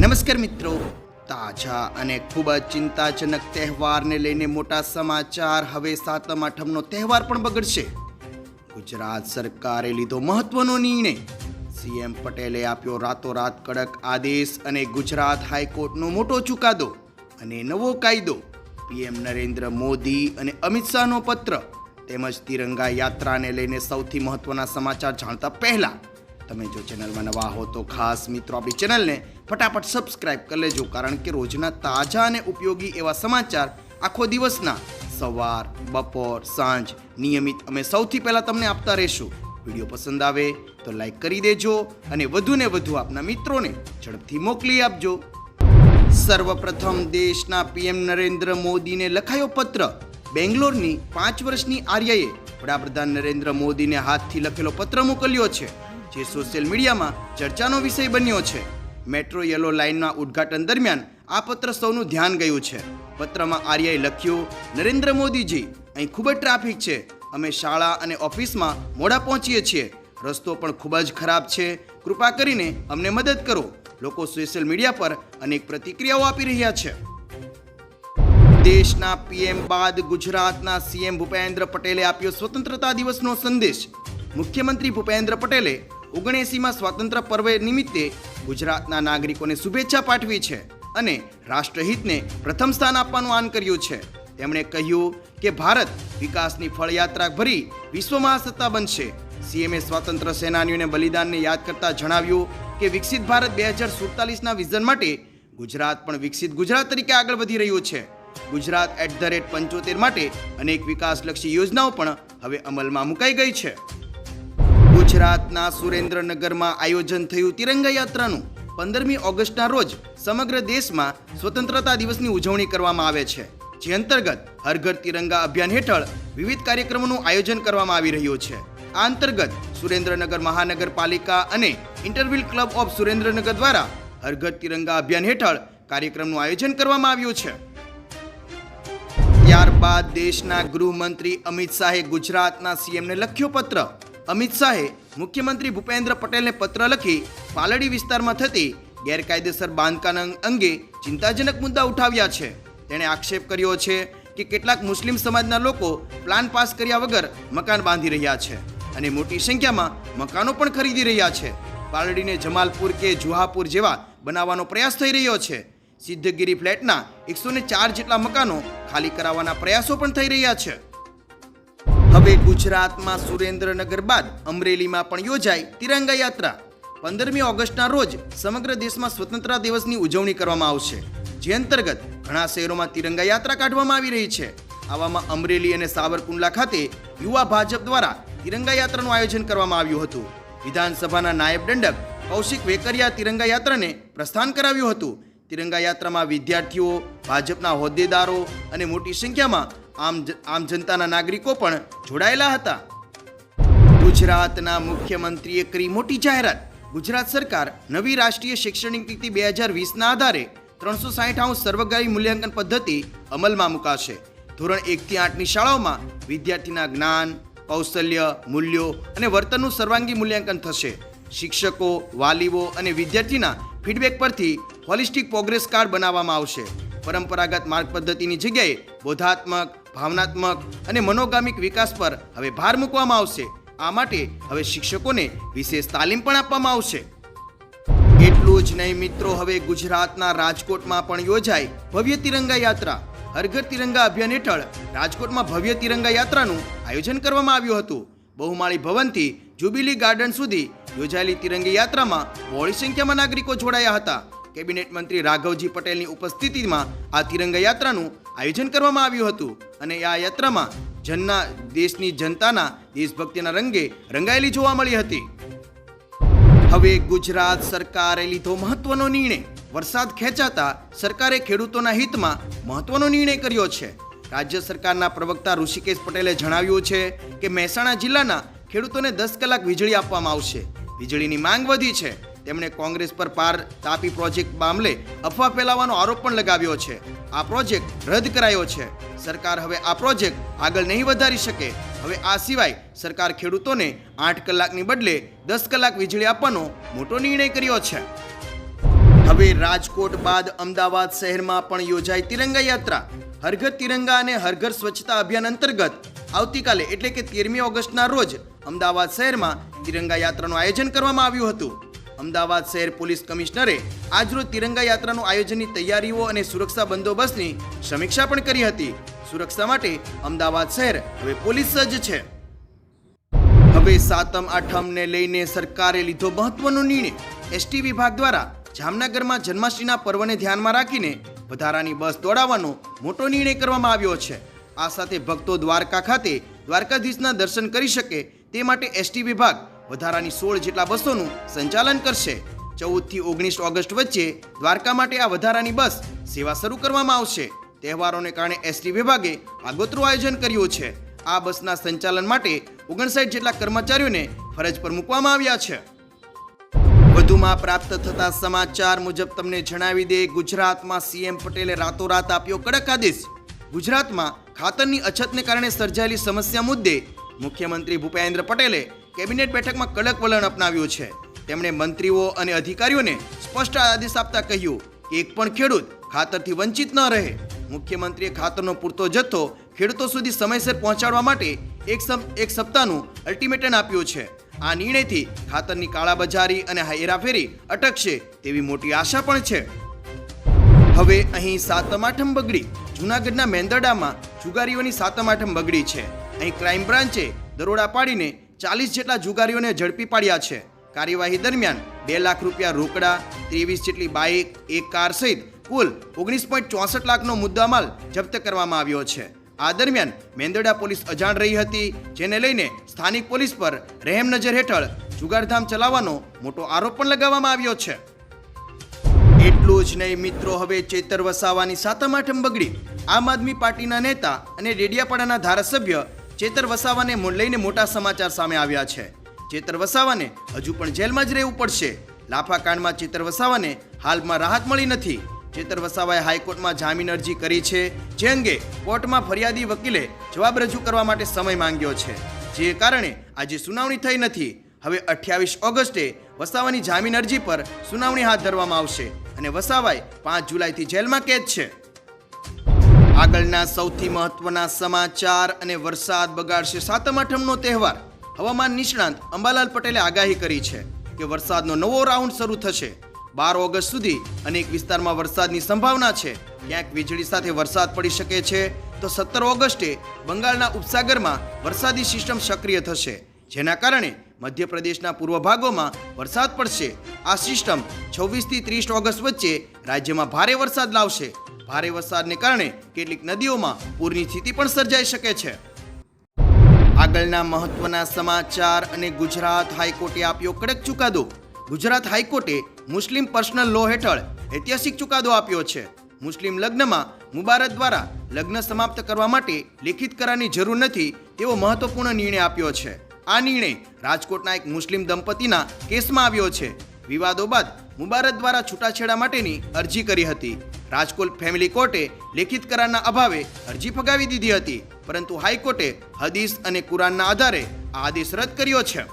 નમસ્કાર મિત્રો. તાજા અને ખૂબ જ ચિંતાજનક તહેવારને લઈને મોટા સમાચાર. હવે સાતમ આઠમનો તહેવાર પણ બગડશે. ગુજરાત સરકારે લીધો મહત્વનો નિર્ણય. સીએમ પટેલે આપ્યો રાતોરાત કડક આદેશ અને ગુજરાત હાઈકોર્ટનો મોટો ચુકાદો અને નવો કાયદો. પીએમ નરેન્દ્ર મોદી અને અમિત શાહનો પત્ર તેમજ તિરંગા યાત્રાને લઈને સૌથી મહત્વના સમાચાર જાણતા પહેલા તમે જો ચેનલમાં નવા હો તો ખાસ મિત્રો આપણી ચેનલને ફટાફટ સબસ્ક્રાઇબ કરી લેજો, કારણ કે રોજના તાજા અને ઉપયોગી એવા સમાચાર આખો દિવસના સવાર, બપોર, સાંજ નિયમિત અમે સૌથી પહેલાં તમને આપતા રહીશું. વીડિયો પસંદ આવે તો લાઈક કરી દેજો અને વધુને વધુ આપના મિત્રોને ઝડપથી મોકલી આપજો. સર્વપ્રથમ દેશના પીએમ નરેન્દ્ર મોદીને લખાયો પત્ર. બેંગ્લોરની પાંચ વર્ષની આર્યએ વડાપ્રધાન નરેન્દ્ર મોદીને હાથથી લખેલો પત્ર મોકલ્યો છે. જે સોશિયલ મીડિયામાં ચર્ચાનો વિષય બન્યો છે. મેટ્રો યલો લાઇનના ઉદ્ઘાટન દરમિયાન આ પત્ર સૌનું ધ્યાન ગયું છે. પત્રમાં આર્યાએ લખ્યું, નરેન્દ્ર મોદીજી, અહીં ખૂબ જ ટ્રાફિક છે. અમે શાળા અને ઓફિસમાં મોડા પહોંચીએ છીએ. રસ્તો પણ ખૂબ જ ખરાબ છે. કૃપા કરીને અમને મદદ કરો. લોકો સોશિયલ મીડિયા પર અનેક પ્રતિક્રિયાઓ આપી રહ્યા છે. દેશના પીએમ બાદ ગુજરાતના સીએમ ભૂપેન્દ્ર પટેલે આપ્યો સ્વતંત્રતા દિવસનો સંદેશ. મુખ્યમંત્રી ભૂપેન્દ્ર પટેલે ઓગણએંસીમાં સ્વાતંત્ર્ય પર્વ નિમિત્તે ગુજરાતના નાગરિકોને શુભેચ્છા પાઠવી છે અને રાષ્ટ્રહિતને પ્રથમ સ્થાન આપવાનું આન કર્યું છે. તેમણે કહ્યું કે ભારત વિકાસની ફળયાત્રા ભરી વિશ્વ મહાસત્તા બનશે. સીએમએ સ્વાતંત્ર્ય સેનાનીઓને બલિદાનને યાદ કરતા જણાવ્યું કે વિકસિત ભારત બે હજાર સુડતાલીસના વિઝન માટે ગુજરાત પણ વિકસિત ગુજરાત તરીકે આગળ વધી રહ્યું છે. ગુજરાત એટ ધ રેટ પંચોતેર માટે અનેક વિકાસલક્ષી યોજનાઓ પણ હવે અમલમાં મુકાઈ ગઈ છે. ગુજરાતના સુરેન્દ્રનગરમાં આયોજન થયું તિરંગા યાત્રાનું. પંદરમી ઓગસ્ટના રોજ સમગ્ર દેશમાં સ્વતંત્રતા દિવસની ઉજવણી કરવામાં આવે છે. જે અંતર્ગત હર ઘર તિરંગા અભિયાન હેઠળ વિવિધ કાર્યક્રમોનું આયોજન કરવામાં આવી રહ્યું છે. આ અંતર્ગત સુરેન્દ્રનગર મહાનગરપાલિકા અને ઇન્ટરવ્હીલ ક્લબ ઓફ સુરેન્દ્રનગર દ્વારા હર ઘર તિરંગા અભિયાન હેઠળ કાર્યક્રમનું આયોજન કરવામાં આવ્યું છે. ત્યારબાદ દેશના ગૃહમંત્રી અમિત શાહે ગુજરાતના સીએમને લખ્યો પત્ર. અમિત શાહે મુખ્યમંત્રી ભૂપેન્દ્ર પટેલને પત્ર લખી પાલડી વિસ્તારમાં થતી ગેરકાયદેસર બાંધકામ અંગે ચિંતાજનક મુદ્દા ઉઠાવ્યા છે. તેણે આક્ષેપ કર્યો છે કે કેટલાક મુસ્લિમ સમાજના લોકો પ્લાન પાસ કર્યા વગર મકાન બાંધી રહ્યા છે અને મોટી સંખ્યામાં મકાનો પણ ખરીદી રહ્યા છે. પાલડીને જમાલપુર કે જુહાપુર જેવા બનાવવાનો પ્રયાસ થઈ રહ્યો છે. સિદ્ધગીરી ફ્લેટના એકસો ચાર જેટલા મકાનો ખાલી કરાવવાના પ્રયાસો પણ થઈ રહ્યા છે. હવે ગુજરાતમાં સુરેન્દ્રનગર બાદ અમરેલીમાં પણ યોજાય તિરંગા યાત્રા. પંદરમી ઓગસ્ટના રોજ સમગ્ર દેશમાં સ્વતંત્રતા દિવસની ઉજવણી કરવામાં આવશે. જે અંતર્ગત ઘણા શહેરોમાં તિરંગા યાત્રા કાઢવામાં આવી રહી છે. આવામાં અમરેલી અને સાવરકુંડલા ખાતે યુવા ભાજપ દ્વારા તિરંગા યાત્રાનું આયોજન કરવામાં આવ્યું હતું. વિધાનસભાના નાયબ દંડક કૌશિક વેકરિયા તિરંગા યાત્રાને પ્રસ્થાન કરાવ્યું હતું. તિરંગા યાત્રામાં વિદ્યાર્થીઓ, ભાજપના હોદ્દેદારો અને મોટી સંખ્યામાં આમ આમ જનતાના નાગરિકો પણ જોડાયેલા હતા. ગુજરાતના મુખ્યમંત્રીએ કરી મોટી જાહેરાત. ગુજરાત સરકાર નવી રાષ્ટ્રીય શૈક્ષણિક નીતિ બે હજાર વીસના આધારે ત્રણસો સાહીઠ અંશ સર્વગ્રાહી મૂલ્યાંકન પદ્ધતિ અમલમાં મુકાશે. ધોરણ એકથી આઠની શાળાઓમાં વિદ્યાર્થીના જ્ઞાન, કૌશલ્ય, મૂલ્યો અને વર્તનનું સર્વાંગી મૂલ્યાંકન થશે. શિક્ષકો, વાલીઓ અને વિદ્યાર્થીના ફીડબેક પરથી હોલિસ્ટિક પ્રોગ્રેસ કાર્ડ બનાવવામાં આવશે. પરંપરાગત માર્ગ પદ્ધતિની જગ્યાએ બોધાત્મક ભાવનાત્મક અને મનોગામિક વિકાસ પર હવે ભાર મૂકવામાં આવશે. આ માટે હવે શિક્ષકોને વિશેષ તાલીમ પણ આપવામાં આવશે. એટલું જ નહીં મિત્રો, હવે ગુજરાતના રાજકોટમાં પણ યોજાય ભવ્ય તિરંગા યાત્રા. હરઘર તિરંગા અભિયાન હેઠળ રાજકોટમાં ભવ્ય તિરંગા યાત્રાનું આયોજન કરવામાં આવ્યું હતું. બહુમાળી ભવનથી જુબિલી ગાર્ડન સુધી યોજાયેલી તિરંગી યાત્રામાં બહોળી સંખ્યામાં નાગરિકો જોડાયા હતા. કેબિનેટ મંત્રી રાઘવજી પટેલની ઉપસ્થિતિમાં આ તિરંગા યાત્રાનું આયોજન કરવામાં આવ્યું હતું અને આ યાત્રામાં જનના, દેશની જનતાના, દેશભક્તિના રંગે રંગાયેલી જોવા મળી હતી. હવે ગુજરાત સરકારે લીધો મહત્વનો નિર્ણય. વરસાદ ખેંચાતા સરકારે ખેડૂતોના હિતમાં મહત્વનો નિર્ણય કર્યો છે. રાજ્ય સરકારના પ્રવક્તા ઋષિકેશ પટેલે જણાવ્યું છે કે મહેસાણા જિલ્લાના ખેડૂતોને દસ કલાક વીજળી આપવામાં આવશે. વીજળીની માંગ વધી છે. તેમણે કોંગ્રેસ પર પાર તાપી પ્રોજેક્ટ મામલે અફવા ફેલાવવાનો આરોપ પણ લગાવ્યો છે. આ પ્રોજેક્ટ રદ કરાયો છે. સરકાર હવે આ પ્રોજેક્ટ આગળ નહીં વધારી શકે. હવે આ સિવાય સરકાર ખેડૂતોને આઠ કલાકની બદલે દસ કલાક વીજળી આપવાનો મોટો નિર્ણય કર્યો છે. હવે રાજકોટ બાદ અમદાવાદ શહેરમાં પણ યોજાઈ તિરંગા યાત્રા. હરઘર તિરંગા અને હરઘર સ્વચ્છતા અભિયાન અંતર્ગત આવતીકાલે એટલે કે તેરમી ઓગસ્ટના રોજ અમદાવાદ શહેરમાં તિરંગા યાત્રાનું આયોજન કરવામાં આવ્યું હતું. અમદાવાદ શહેર પોલીસ કમિશનરે આજરોજ તિરંગા યાત્રાનું આયોજનની તૈયારીઓ અને સુરક્ષા બંદોબસ્તની સમીક્ષા પણ કરી હતી. સુરક્ષા માટે અમદાવાદ શહેર હવે પોલીસ સજ્જ છે. હવે સાતમ, આઠમને લઈને સરકારે લીધો મહત્વનો નિર્ણય. એસટી વિભાગ દ્વારા જામનગરમાં જન્માષ્ટમીના પર્વને ધ્યાનમાં રાખીને વધારાની બસ દોડાવવાનો મોટો નિર્ણય કરવામાં આવ્યો છે. આ સાથે ભક્તો દ્વારકા ખાતે દ્વારકાધીશના દર્શન કરી શકે તે માટે એસટી વિભાગ વધારાની સોળ જેટલા બસોનું સંચાલન કરશે. ચૌદથી ઓગણીસ ઓગસ્ટ વચ્ચે દ્વારકા માટે આ વધારાની બસ સેવા શરૂ કરવામાં આવશે. તહેવારોને કારણે એસટી વિભાગે આગોતરું આયોજન કર્યું છે. આ બસના સંચાલન માટે ઓગણસાઠ જેટલા કર્મચારીઓને ફરજ પર મૂકવામાં આવ્યા છે. વધુમાં પ્રાપ્ત થતા સમાચાર મુજબ તમને જણાવી દે ગુજરાતમાં સીએમ પટેલે રાતોરાત આપ્યો કડક આદેશ. ગુજરાતમાં ખાતરની અછતને કારણે સર્જાયેલી સમસ્યા મુદ્દે મુખ્યમંત્રી ભૂપેન્દ્ર પટેલે કેબિનેટ બેઠકમાં કડક વલણ અપનાવ્યું છે. તેમણે મંત્રીઓ અને અધિકારીઓને સ્પષ્ટ આદેશ આપતા કહ્યું કે એક પણ ખેડૂત ખાતરથી વંચિત ન રહે. મુખ્યમંત્રીએ ખાતરનો પૂરતો જથ્થો ખેડૂતો સુધી સમયસર પહોંચાડવા માટે એક એક સપ્તાહનું અલ્ટિમેટમ આપ્યું છે. આ નિર્ણયથી ખાતરની કાળાબજારી અને હેરાફેરી અટકશે તેવી મોટી આશા પણ છે. હવે અહીં સાતમ આઠમ બગડી. જૂનાગઢના મેંદરડામાં જુગારીઓની સાતમ આઠમ બગડી છે. અહીં ક્રાઇમ બ્રાન્ચે દરોડા પાડીને ચાલીસ જેટલા જુગારીઓને ઝડપી પાડ્યા છે. કાર્યવાહી દરમિયાન બે લાખ રૂપિયા રોકડા, ત્રેવીસ જેટલી બાઇક, એક કાર સહિત કુલ ઓગણીસ પોઈન્ટ ચોસઠ લાખનો મુદ્દામાલ જપ્ત કરવામાં આવ્યો છે. આ દરમિયાન મેંદરડા પોલીસ અજાણ રહી હતી, જેને લઈને સ્થાનિક પોલીસ પર રહેમ નજર હેઠળ જુગારધામ ચલાવવાનો મોટો આરોપ પણ લગાવવામાં આવ્યો છે. એટલું જ નહીં મિત્રો, હવે ચેતર વસાવાની સાતમ આઠમ બગડી. આમ આદમી પાર્ટીના નેતા અને ડેડિયાપાડાના ધારાસભ્ય ચેતર વસાવાને લઈને મોટા સમાચાર સામે આવ્યા છે. ચેતર વસાવાને હજુ પણ જેલમાં જ રહેવું પડશે. લાફા કાંડમાં ચેતર વસાવાને હાલમાં રાહત મળી નથી. ચેતર વસાવાએ હાઈકોર્ટમાં જામીન અરજી કરી છે, જે અંગે કોર્ટમાં ફરિયાદી વકીલે જવાબ રજૂ કરવા માટે સમય માંગ્યો છે. જે કારણે આજે સુનાવણી થઈ નથી. હવે અઠ્યાવીસ ઓગસ્ટે વસાવાની જામીન અરજી પર સુનાવણી હાથ ધરવામાં આવશે અને વસાવાય પાંચ જુલાઈથી જેલમાં કેદ છે. આગળના સૌથી મહત્વના સમાચાર અને વરસાદ બગાડશે. સાતમ આઠમનો તહેવાર. હવામાન નિષ્ણાંત અંબાલાલ પટેલે આગાહી કરી છે કે વરસાદનો નવો રાઉન્ડ શરૂ થશે. બાર ઓગસ્ટ સુધી અનેક વિસ્તારમાં વરસાદની સંભાવના છે. ક્યાંક વીજળી સાથે વરસાદ પડી શકે છે તો સત્તર ઓગસ્ટે બંગાળના ઉપસાગરમાં વરસાદી સિસ્ટમ સક્રિય થશે. જેના કારણે મધ્યપ્રદેશના પૂર્વ ભાગોમાં વરસાદ પડશે. આ સિસ્ટમ છવ્વીસથી ત્રીસ ઓગસ્ટ વચ્ચે રાજ્યમાં ભારે વરસાદ લાવશે. ભારે વરસાદને કારણે કેટલીક નદીઓમાં પૂરની સ્થિતિ પણ સર્જાઈ શકે છે. આગળના મહત્વના સમાચાર અને ગુજરાત હાઈકોર્ટે આપ્યો કડક ચુકાદો. ગુજરાત હાઈકોર્ટે મુસ્લિમ પર્સનલ લો હેઠળ ઐતિહાસિક ચુકાદો આપ્યો છે. મુસ્લિમ લગ્નમાં મુબારક દ્વારા લગ્ન સમાપ્ત કરવા માટે લેખિત કરારની જરૂર નથી તેવો મહત્વપૂર્ણ નિર્ણય આપ્યો છે. આ નિર્ણય રાજકોટના એક મુસ્લિમ દંપતીના કેસમાં આવ્યો છે. વિવાદો બાદ મુબારક દ્વારા છૂટાછેડા માટેની અરજી કરી હતી. રાજકોટ ફેમિલી કોર્ટે લેખિત કરારના અભાવે અરજી ફગાવી દીધી હતી. પરંતુ હાઈકોર્ટે હદીસ અને કુરાનના આધારે આ આદેશ રદ કર્યો છે.